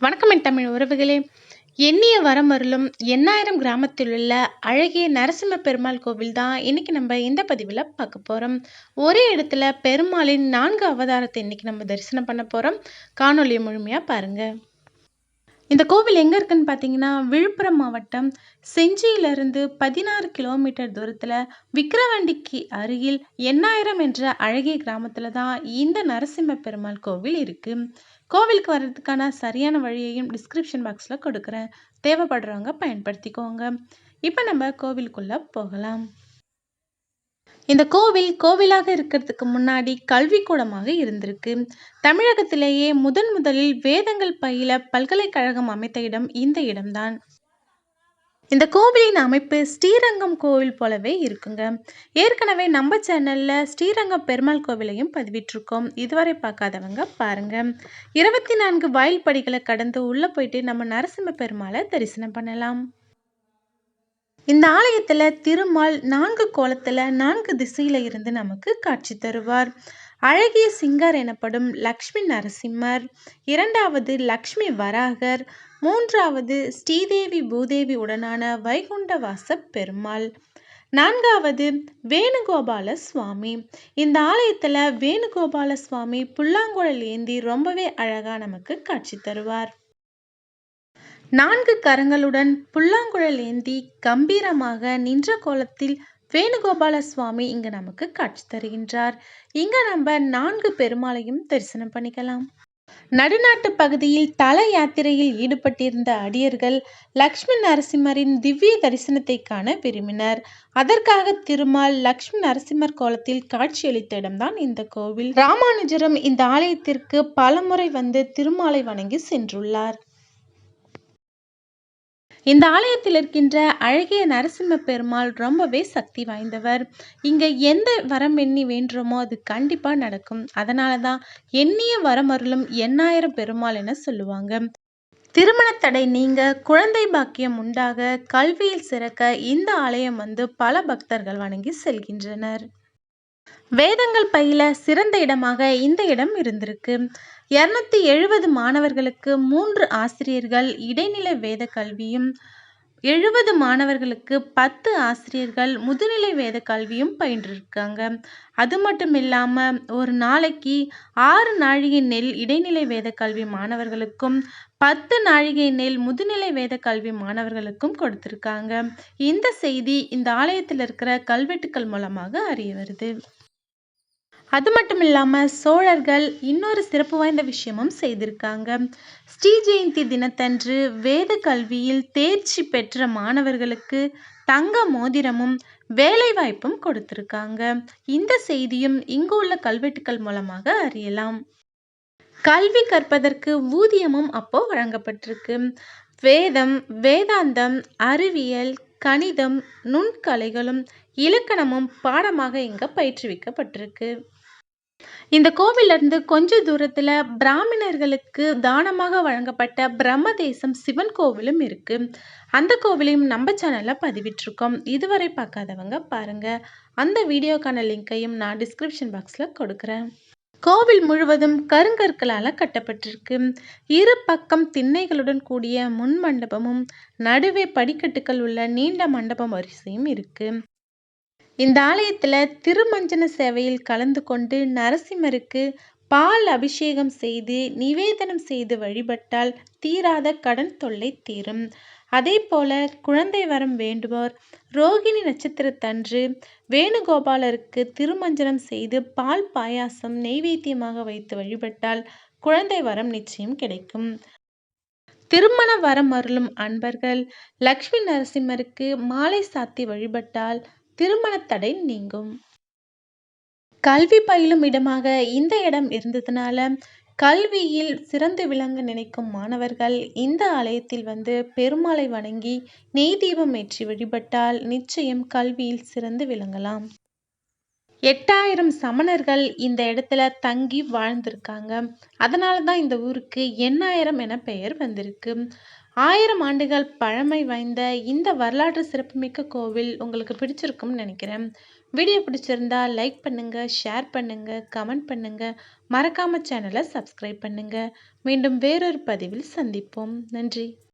வணக்கம் என் தமிழ் உறவுகளே. எண்ணிய வரமருளும் எண்ணாயிரம் கிராமத்தில் உள்ள அழகிய நரசிம்ம பெருமாள் கோவில் தான் இன்னைக்கு நம்ம இந்த பதிவில் பார்க்க போகிறோம் ஒரே இடத்துல பெருமாளின் நான்கு அவதாரத்தை இன்னைக்கு நம்ம தரிசனம் பண்ண போகிறோம் காணொலியை முழுமையாக பாருங்கள் இந்த கோவில் எங்கே இருக்குன்னு பார்த்தீங்கன்னா விழுப்புரம் மாவட்டம் செஞ்சியிலிருந்து பதினாறு கிலோமீட்டர் தூரத்தில் விக்கிரவாண்டிக்கு அருகில் எண்ணாயிரம் என்ற அழகிய கிராமத்தில் தான் இந்த நரசிம்ம பெருமாள் கோவில் இருக்குது கோவிலுக்கு வர்றதுக்கான சரியான வழியையும் டிஸ்கிரிப்ஷன் பாக்ஸில் கொடுக்குறேன். தேவைப்படுறவங்க பயன்படுத்திக்கோங்க. இப்போ நம்ம கோவிலுக்குள்ளே போகலாம். இந்த கோவில் கோவிலாக இருக்கிறதுக்கு முன்னாடி கல்விக்கூடமாக இருந்திருக்கு. தமிழகத்திலேயே முதன் முதலில் வேதங்கள் பயில பல்கலைக்கழகம் அமைத்த இடம் இந்த இடம்தான். இந்த கோவிலின் அமைப்பு ஸ்ரீரங்கம் கோவில் போலவே இருக்குங்க. ஏற்கனவே நம்ம சேனல்ல ஸ்ரீரங்கம் பெருமாள் கோவிலையும் பதிவிட்டிருக்கோம். இதுவரை பார்க்காதவங்க பாருங்க. இருபத்தி நான்கு வாயில் படிகளை கடந்து உள்ள போயிட்டு நம்ம நரசிம்ம பெருமாளை தரிசனம் பண்ணலாம். இந்த ஆலயத்துல திருமால் நான்கு கோலத்துல நான்கு திசையில இருந்து நமக்கு காட்சி தருவார். அழகிய சிங்கர் எனப்படும் லக்ஷ்மி நரசிம்மர் இரண்டாவது லக்ஷ்மி வராகர் மூன்றாவது ஸ்ரீதேவி பூதேவி உடனான வைகுண்டவாச பெருமாள் நான்காவது வேணுகோபால சுவாமி. இந்த ஆலயத்துல வேணுகோபால சுவாமி புல்லாங்குழல் ஏந்தி ரொம்பவே அழகா நமக்கு காட்சி தருவார். நான்கு கரங்களுடன் புல்லாங்குழல் ஏந்தி கம்பீரமாக நின்ற கோலத்தில் வேணுகோபால சுவாமி இங்கே நமக்கு காட்சி தருகின்றார். இங்கே நம்ம நான்கு பெருமாளையும் தரிசனம் பண்ணிக்கலாம். நடுநாட்டு பகுதியில் தல யாத்திரையில் ஈடுபட்டிருந்த அடியர்கள் லக்ஷ்மி நரசிம்மரின் திவ்ய தரிசனத்தை காண விரும்பினர். அதற்காக திருமால் லக்ஷ்மி நரசிம்மர் கோலத்தில் காட்சியளித்த இடம்தான் இந்த கோவில். ராமானுஜரும் இந்த ஆலயத்திற்கு பலமுறை வந்து திருமாலை வணங்கி சென்றுள்ளார். இந்த ஆலயத்தில் இருக்கின்ற அழகிய நரசிம்ம பெருமாள் ரொம்பவே சக்தி வாய்ந்தவர். இங்கே எந்த வரம் எண்ணி வேண்டுமோ அது கண்டிப்பா நடக்கும். அதனால தான் எண்ணிய வரமருளும் எண்ணாயிரம் பெருமாள் என சொல்லுவாங்க. திருமண தடை நீங்க குழந்தை பாக்கியம் உண்டாக கல்வியில் சிறக்க இந்த ஆலயம் வந்து பல பக்தர்கள் வணங்கி செல்கின்றனர். வேதங்கள் பயில சிறந்த இடமாக இந்த இடம் இருந்திருக்கு. இருநூத்தி எழுபது மாணவர்களுக்கு மூன்று ஆசிரியர்கள் இடைநிலை வேத கல்வியும் எழுபது மாணவர்களுக்கு பத்து ஆசிரியர்கள் முதுநிலை வேத கல்வியும் பயின்றிருக்காங்க. அது மட்டும் இல்லாமல் ஒரு நாளைக்கு ஆறு நாழிகை நெல் இடைநிலை வேத கல்வி மாணவர்களுக்கும் பத்து நாழிகை நெல் முதுநிலை வேத கல்வி மாணவர்களுக்கும் கொடுத்துருக்காங்க. இந்த செய்தி இந்த ஆலயத்தில் இருக்கிற கல்வெட்டுக்கள் மூலமாக அறிய வருது. அது மட்டும் இல்லாமல் சோழர்கள் இன்னொரு சிறப்பு வாய்ந்த விஷயமும் செய்திருக்காங்க. ஸ்ரீ ஜெயந்தி தினத்தன்று வேத கல்வியில் தேர்ச்சி பெற்ற மாணவர்களுக்கு தங்க மோதிரமும் வேலைவாய்ப்பும் கொடுத்திருக்காங்க. இந்த செய்தியும் இங்கு உள்ள கல்வெட்டுக்கள் மூலமாக அறியலாம். கல்வி கற்பதற்கு ஊதியமும் அப்போ வழங்கப்பட்டிருக்கு. வேதம் வேதாந்தம் அறிவியல் கணிதம் நுண்கலைகளும் இலக்கணமும் பாடமாக இங்கே பயிற்றுவிக்கப்பட்டிருக்கு. இந்த கோவிலிருந்து கொஞ்ச தூரத்துல பிராமணர்களுக்கு தானமாக வழங்கப்பட்ட பிரம்மதேசம் சிவன் கோவிலும் இருக்கு. அந்த கோவிலையும் நம்ம சேனல்ல பதிவிட்டிருக்கோம். இதுவரை பார்க்காதவங்க பாருங்க. அந்த வீடியோக்கான லிங்கையும் நான் டிஸ்கிரிப்ஷன் பாக்ஸ்ல கொடுக்குறேன். கோவில் முழுவதும் கருங்கற்களால் கட்டப்பட்டிருக்கு. இரு பக்கம் திண்ணைகளுடன் கூடிய முன் மண்டபமும் நடுவே படிக்கட்டுகள் உள்ள நீண்ட மண்டபம் வரிசையும் இருக்கு. இந்த ஆலயத்தில் திருமஞ்சன சேவையில் கலந்து கொண்டு நரசிம்மருக்கு பால் அபிஷேகம் செய்து நிவேதனம் செய்து வழிபட்டால் தீராத கடன் தொல்லை தீரும். அதே போல குழந்தை வரம் வேண்டுவோர் ரோகிணி நட்சத்திரத்தன்று வேணுகோபாலருக்கு திருமஞ்சனம் செய்து பால் பாயாசம் நெய்வேத்தியமாக வைத்து வழிபட்டால் குழந்தை வரம் நிச்சயம் கிடைக்கும். திருமண வரம் அருளும் அன்பர்கள் லக்ஷ்மி நரசிம்மருக்கு மாலை சாத்தி வழிபட்டால் திருமணத்தடை தடை நீங்கும். கல்வி பயிலும் இடமாக இந்த இடம் இருந்ததுனால கல்வியில் சிறந்து விளங்க நினைக்கும் மாணவர்கள் இந்த ஆலயத்தில் வந்து பெருமாளை வணங்கி நெய் தீபம் ஏற்றி வழிபட்டால் நிச்சயம் கல்வியில் சிறந்து விளங்கலாம். எட்டாயிரம் சமணர்கள் இந்த இடத்துல தங்கி வாழ்ந்திருக்காங்க. அதனால தான் இந்த ஊருக்கு எண்ணாயிரம் என பெயர் வந்திருக்கு. ஆயிரம் ஆண்டுகள் பழமை வாய்ந்த இந்த வரலாற்று சிறப்புமிக்க கோவில் உங்களுக்கு பிடிச்சிருக்கும்னு நினைக்கிறேன். வீடியோ பிடிச்சிருந்தா லைக் பண்ணுங்கள் ஷேர் பண்ணுங்கள் கமெண்ட் பண்ணுங்கள் மறக்காமல் சேனலை சப்ஸ்கிரைப் பண்ணுங்கள் மீண்டும் வேறொரு பதிவில் சந்திப்போம். நன்றி.